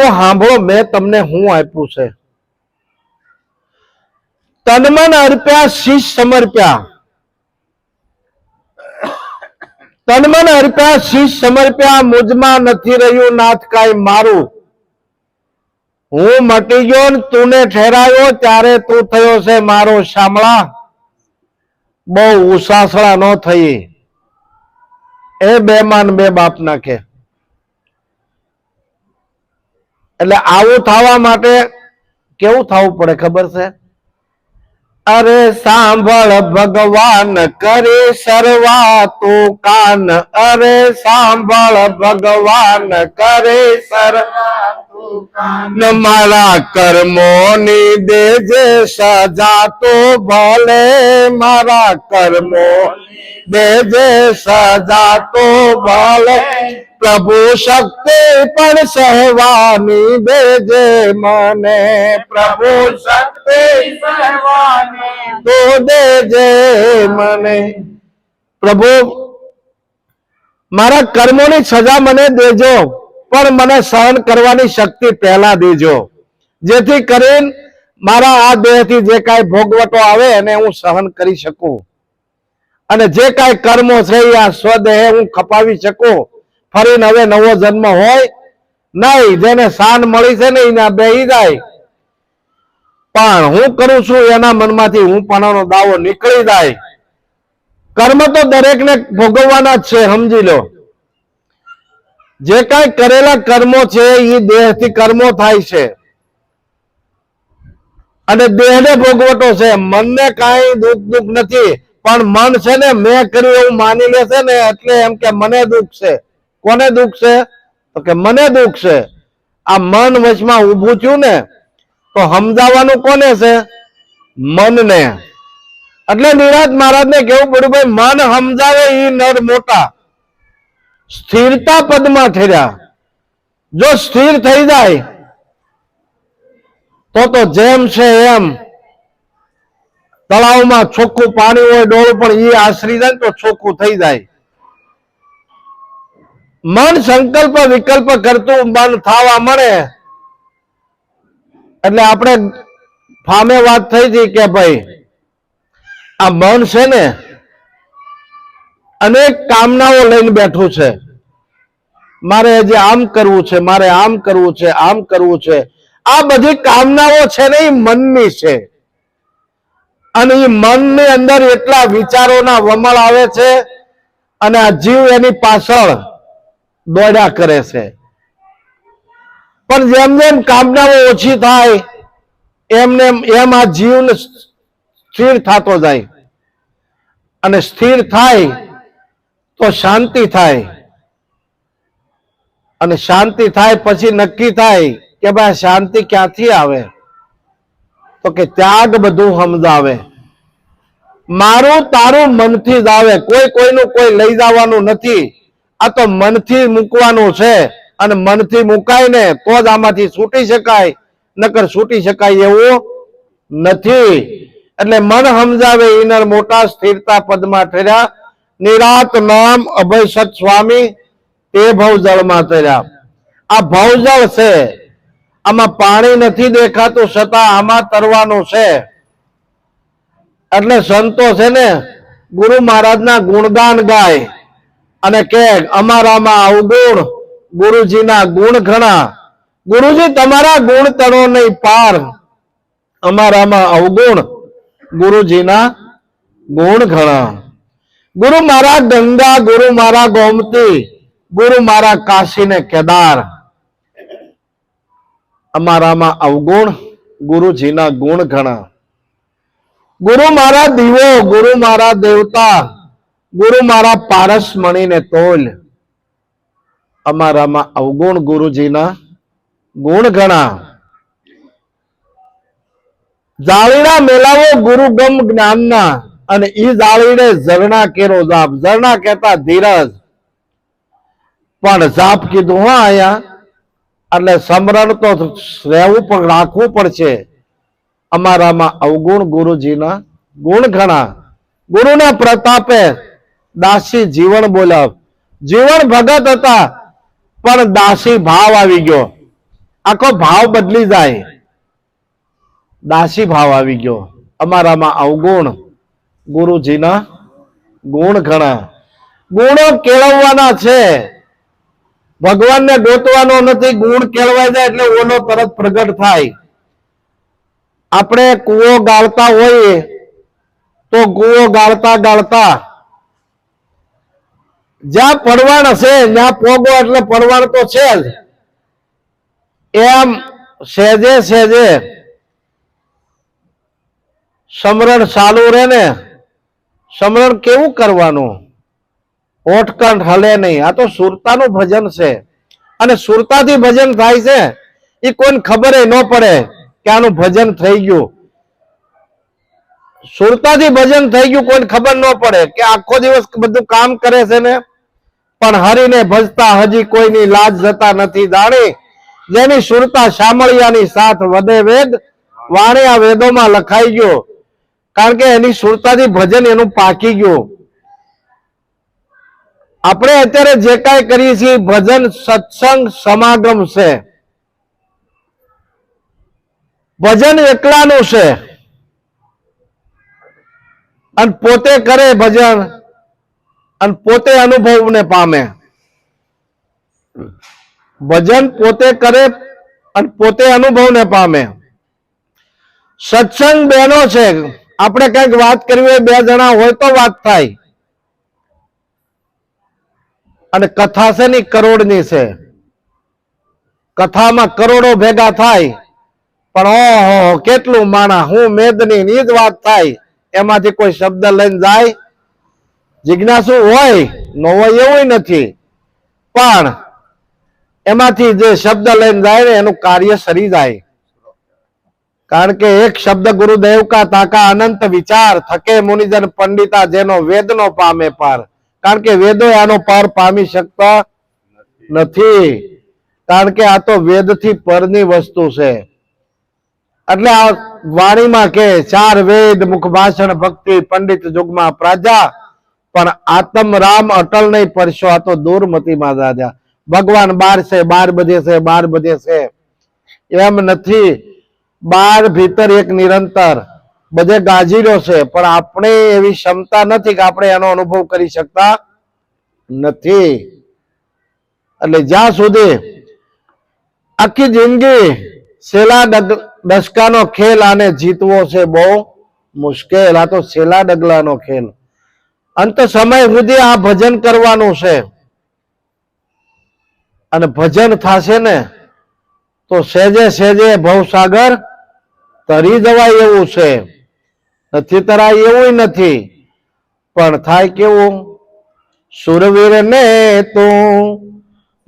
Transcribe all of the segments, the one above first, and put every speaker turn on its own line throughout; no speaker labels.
સાંભળો, મેં તમને હું આપ્યું છે. તનમન અર્પ્યા શીશ સમર્પ્યા. તનમન અર્પ્યા શીશ સમર્પ્યા, મુજમાં નથી રહ્યું નાથ કાંઈ મારું. હું મટી ગયો ને તુને ઠેરાયો, ત્યારે તું થયો છે મારો શામળા. બહુ ઉસાસળા ન થઈ. એ બે માન બે બાપ નાખે. એટલે આવું થવા માટે કેવું થવું પડે ખબર છે? અરે સાંભળ ભગવાન કરે સર્વા તો કાન. અરે સાંભળ ભગવાન કરે સર્વા મારા કર્મોની દેજે સજા તો ભલે મારા કર્મો દેજે સજા તો ભલે પ્રભુ શક્તિ પણ સહેવાની દેજે મને. પ્રભુ શક્તિ તો દેજે મને. પ્રભુ મારા કર્મોની સજા મને દેજો પણ મને સહન કરવાની શક્તિ પહેલા દેજો. જેથી કરીને મારા આ દેહથી જે કાંઈ ભોગવટો આવે એને હું સહન કરી શકું. અને જે કાંઈ કર્મો છે આ સ્વદેહે હું ખપાવી શકું. ફરીને હવે નવો જન્મ હોય નહીં, જેને શાન મળી છે ને એના બે જાય. પણ હું કરું છું એના મનમાંથી હું પણનો દાવો નીકળી જાય. કર્મ તો દરેકને ભોગવવાના છે, સમજી લો. જે કઈ કરેલા કર્મો છે એ દેહથી કર્મો થાય છે. અને દેહને ભોગવટો છે. મનને કાંઈ દુઃખ દુઃખ નથી, પણ મન છે ને, મેં કર્યું એવું માની લે છે ને, એટલે એમ કે મને દુઃખ છે. કોને દુઃખ છે? તો કે મને દુઃખ છે. આ મન વચમાં ઊભું થયું ને, તો સમજાવવાનું કોને છે? મનને. એટલે નિરાજ મહારાજને કેવું પડ્યું, ભાઈ, મન સમજાવે એ નર મોટા. સ્થિરતા પદમાં ઠર્યા. જો સ્થિર થઈ જાય, તો તો જેમ છે એમ. તળાવમાં ચોખ્ખું પાણી હોય ડોળ પણ એ આશરી જાય તો ચોખ્ખું થઈ જાય. મન સંકલ્પ વિકલ્પ કરતું મન થવા મળે. એટલે આપણે ફામે વાત થઈ હતી કે ભાઈ, આ મન છે ને, અનેક કામનાઓ લઈને બેઠું છે. મારે આજે આમ કરવું છે, મારે આમ કરવું છે, આમ કરવું છે. આ બધી કામનાઓ છે ને એ મનની છે. અને એ મનની અંદર એટલા વિચારોના વમળ આવે છે અને આ જીવ એની પાછળ દોડ્યા કરે છે. પણ જેમ જેમ કામનાઓ ઓછી થાય એમને એમ આ જીવને સ્થિર થતો જાય. અને સ્થિર થાય તો શાંતિ થાય. અને શાંતિ થાય પછી નક્કી થાય કે ભાઈ શાંતિ ક્યાંથી આવે? તો કે ત્યાગ બધું સમજાવે. મારું તારું મનથી જ આવે. કોઈ કોઈનું કોઈ લઈ જવાનું નથી. આ તો મનથી મૂકવાનું છે. અને મનથી મુકાય ને તો જ આમાંથી છૂટી શકાય. નકર છૂટી શકાય એવું નથી. એટલે મન સમજાવે ઇનર મોટા સ્થિરતા પદમાં ઠર્યા નિરાત નામ અભય સત સ્વામી તે ભવજળમાં ઠર્યા આ ભવજળ છે. આમાં પાણી નથી દેખાતું, છતાં આમાં તરવાનું છે. એટલે સંતો છે ને, ગુરુ મહારાજના ગુણગાન ગાય. અને કે અમારામાં અવગુણ ગુરુજીના ગુણ ઘણા. ગુરુજી, તમારા ગુણ તણો નહીં, પાર. અમારામાં અવગુણ ગુરુજીના ગુણ ઘણા. ગુરુ મારા ગંગા, ગુરુ મારા ગોમતી, ગુરુ મારા કાશી ને કેદાર. અમારામાં અવગુણ ગુરુજીના ગુણ ઘણા. ગુરુ મારા દીવો, ગુરુ મારા દેવતા. ગુરુ મારા પારસ મણીને તોલ. અમારામાં અવગુણ ગુરુજીના ગુણ ગણા. જાળીના મેલાવો ગુરુગમ જ્ઞાનના અને ઈ જાળીને ઝરણા કેરો જાપ. ઝરણા કહેતા ધીરજ. પણ જાપ કીધું, હા અહીંયા એટલે સમરણ તો રહેવું પણ, રાખવું પડશે અમારામાં અવગુણ ગુરુજીના ગુણ ઘણા ગુરુના પ્રતાપે દાસી જીવન બોલાવ. જીવન ભગત હતા, પણ દાસી ભાવ આવી ગયો. આખો ભાવ બદલી જાય. દાસી ભાવ આવી ગયો. અમારામાં અવગુણ. ગુરુજીના ગુણ ઘણા. ગુણો કેળવવાના છે. ભગવાનને ગોતવાનો નથી, ગુણ કેળવાય જાય એટલે ઓનો તરત પ્રગટ થાય. આપણે કૂવો ગાળતા હોઈએ, તો કૂવો ગાળતા ગાળતા જ્યાં પડવાણ હશે ત્યાં પોગો એટલે પડવાણ તો છે જ. એમ સહેજે સહેજે સમરણ ચાલુ રહે ને, સમરણ કેવું કરવાનું? હોઠકંઠ હલે નહીં. આ તો સુરતાનું ભજન છે. અને સુરતાથી ભજન થાય છે, એ કોઈને ખબર ન પડે કે આનું ભજન થઈ ગયું. સુરતાથી ભજન થઈ ગયું, કોઈને ખબર ન પડે કે આખો દિવસ બધું કામ કરે છે ને પણ હરીને ભજતા હજી કોઈની લાજ જતા નથી દાણી જેની સુરતા શામળિયાની સાથ વધે વેદ વાણી આ વેદોમાં લખાઈ ગયો. કારણ કે એની સુરતાથી ભજન એનું પાકી ગયું. આપણે અત્યારે જે કાંઈ કરીએ છીએ, ભજન સત્સંગ સમાગમ છે. ભજન એકલાનું છે. અને પોતે કરે ભજન. અને પોતે અનુભવને પામે. ભજન પોતે કરે અને પોતે અનુભવને પામે. સત્સંગ બેનો છે. આપણે કંઈક વાત કરવી હોય, બે જણા હોય તો વાત થાય. અને કથા છે ની કરોડની છે. કથામાં કરોડો ભેગા થાય. પણ ઓહો કેટલું માણા, હું મેદની ની જ વાત થાય. એમાંથી કોઈ શબ્દ લઈને જાય. જિજ્ઞાસુ હોય, ન હોય એવું નથી. પણ એમાંથી જે શબ્દ લઈને જાય ને, એનું કાર્ય સરી જાય. કારણ કે એક શબ્દ ગુરુદેવ કા તાકા અનંત વિચાર થકે મુનિજન પંડિતા જેનો વેદનો પામે પાર. કારણ કે વેદો આનો પાર પામી શકતા નથી. કારણ કે આ તો વેદથી પરની વસ્તુ છે. એટલે આ વાણીમાં કે ચાર વેદ મુખ ભાષણ ભક્તિ પંડિત યુગમાં પ્રજા પણ આત્મ રામ અટલ નહીં પરશો આ તો દૂરમતીમાં રાજા. ભગવાન બાર છે, બાર બધે છે, બાર બધે છે. એમ નથી. બાર ભીતર એક નિરંતર. બધે ગાજીરો છે, પણ આપણે એવી ક્ષમતા નથી કે આપણે એનો અનુભવ કરી શકતા નથી. એટલે જ્યાં સુધી આખી જિંદગી છેલ્લા દશકાનો ખેલ આને જીતવો છે બહુ મુશ્કેલ. આ તો છેલ્લા ડગલાનો ખેલ. અંત સમય સુધી આ ભજન કરવાનું છે. અને ભજન થશે ને, તો સહેજે સહેજે ભવસાગર તરી જવાય એવું છે. નથી તરાય એવું નથી. પણ થાય કેવું? સુરવીર ને તું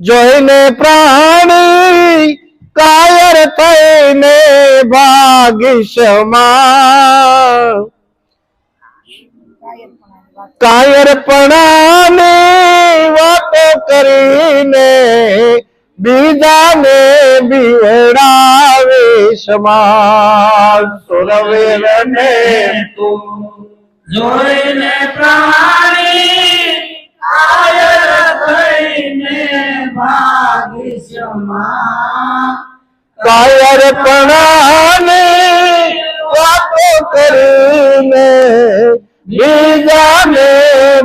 જોઈને પ્રાણી કાયર થઈને ભાગીશમાં કાયરપણાની વાતો કરીને બીજાને બીવડાવે સમાજ સુરવીરને
તું જોઈને પ્રાણી કાયર થઈને ભાગીશમાં
કાયરપણાની વાતો કરીને બીજાને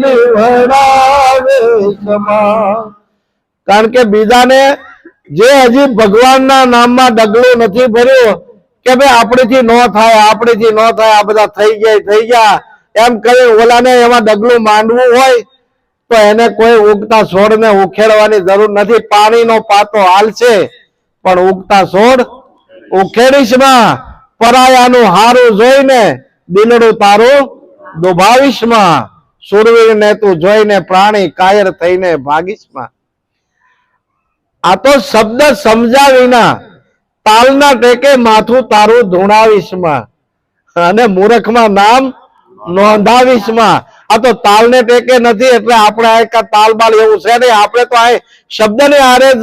બીવડાવે સમાજ કારણ કે બીજાને જે હજી ભગવાનના નામમાં ડગલું નથી ભર્યું, કે ભાઈ આપણીથી ન થાય, આપણીથી ન થાય, આ બધા થઈ ગયા થઈ ગયા, એમ કરી ઓલાને એમાં ડગલું માંડવું હોય, તો એને કોઈ ઉગતા છોડને ઉખેડવાની જરૂર નથી. પાણીનો પાતો હાલશે પણ ઉગતા છોડ ઉખેડીશમાં પરાયાનું હારું જોઈને દિલડું તારું દુભાવીશમાં સુરવીરને તું જોઈને પ્રાણી કાયર થઈને ભાગીશમાં આ તો શબ્દ સમજાવીના તાલના ટેકે માથું તારું ધૂણાવીશમાં અને મૂર્ખમાં નામ નોંધાવીશમાં આ તો તાલને ટેકે નથી એટલે આપણે આ એક તાલ બાલ એવું છે નહીં. આપણે તો આ શબ્દને આરે જ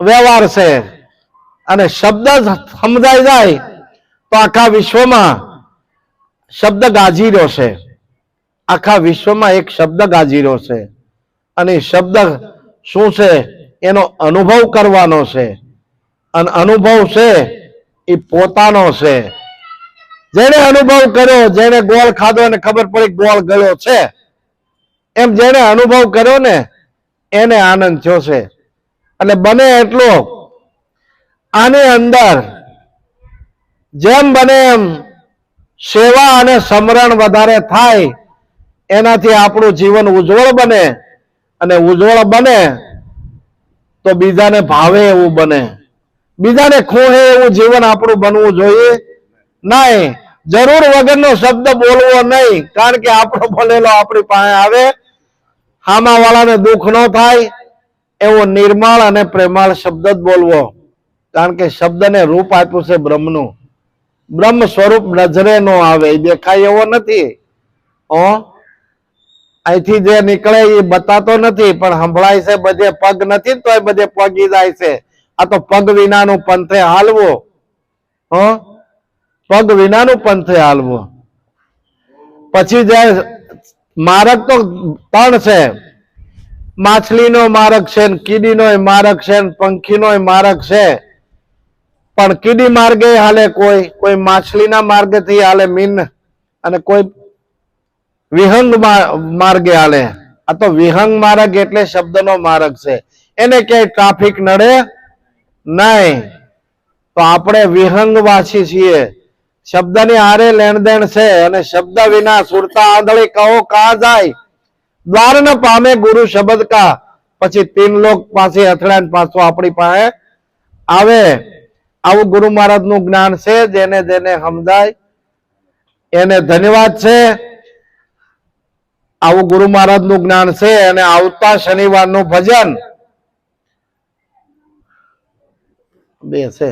વ્યવહાર છે. અને શબ્દ સમજાઈ જાય તો આખા વિશ્વમાં શબ્દ ગાજી રહ્યો છે. આખા વિશ્વમાં એક શબ્દ ગાજી રહ્યો છે. અને શબ્દ શું છે? એનો અનુભવ કરવાનો છે. અને અનુભવ છે એ પોતાનો છે. જેને અનુભવ કર્યો જેને ગોળ ખાધો અને ખબર પડી ગોળ ગયો છે. એમ જેને અનુભવ કર્યો ને, એને આનંદ થયો છે. એટલે બને એટલો, આની અંદર જેમ બને એમ સેવા અને સમરણ વધારે થાય, એનાથી આપણું જીવન ઉજ્જવળ બને અને ઉજ્જવળ બને તો બીજાને ભાવે એવું બને. બીજાને ખોહે એવું જીવન આપણું બનવું જોઈએ નહીં. જરૂર વગરનો શબ્દ બોલવો નહીં, કારણ કે આપણો બોલેલો આપણી પાસે આવે હામા વાળાને દુઃખ ન થાય, એવો નિર્માળ અને પ્રેમાળ શબ્દ જ બોલવો. કારણ કે શબ્દને રૂપ આપ્યું છે બ્રહ્મનું. બ્રહ્મ સ્વરૂપ નજરે નો આવે દેખાય એવો નથી. ઓ અહીંથી જે નીકળે એ બતાતો નથી, પણ સંભળાય છે બધે પગ નથી તો બધે પગી જાય છે. આ તો પગ વિનાનું પંથે હાલવો. હો? પગ વિનાનું પંથે હાલવો. પછી જે માર્ગ તો ત્રણ છે. માછલીનો માર્ગ છે કીડીનો માર્ગ છે પંખીનો માર્ગ છે. પણ કીડી માર્ગે હાલે કોઈ કોઈ માછલીના માર્ગેથી હાલે મીન અને કોઈ વિહંગ માર્ગે હાલે. આ તો વિહંગ માર્ગ એટલે શબ્દનો માર્ગ છે. એને ક્યાંય ટ્રાફિક નડે નહીં. તો આપણે વિહંગવાસી છીએ. શબ્દની હારે લેણદેણ છે અને શબ્દ વિના સુરતા આંધળી કહો કા જાય? દ્વાર ન પામે ગુરુ શબ્દ કા? પછી તીન લોક પાસે અથડાણ પાછો આપણી પાસે આવે. આવું ગુરુ મહારાજનું જ્ઞાન છે, જેને જેને સમજાય, એને ધન્યવાદ છે. આવું ગુરુ મહારાજનું જ્ઞાન છે અને આવતા શનિવારનું ભજન બે છે.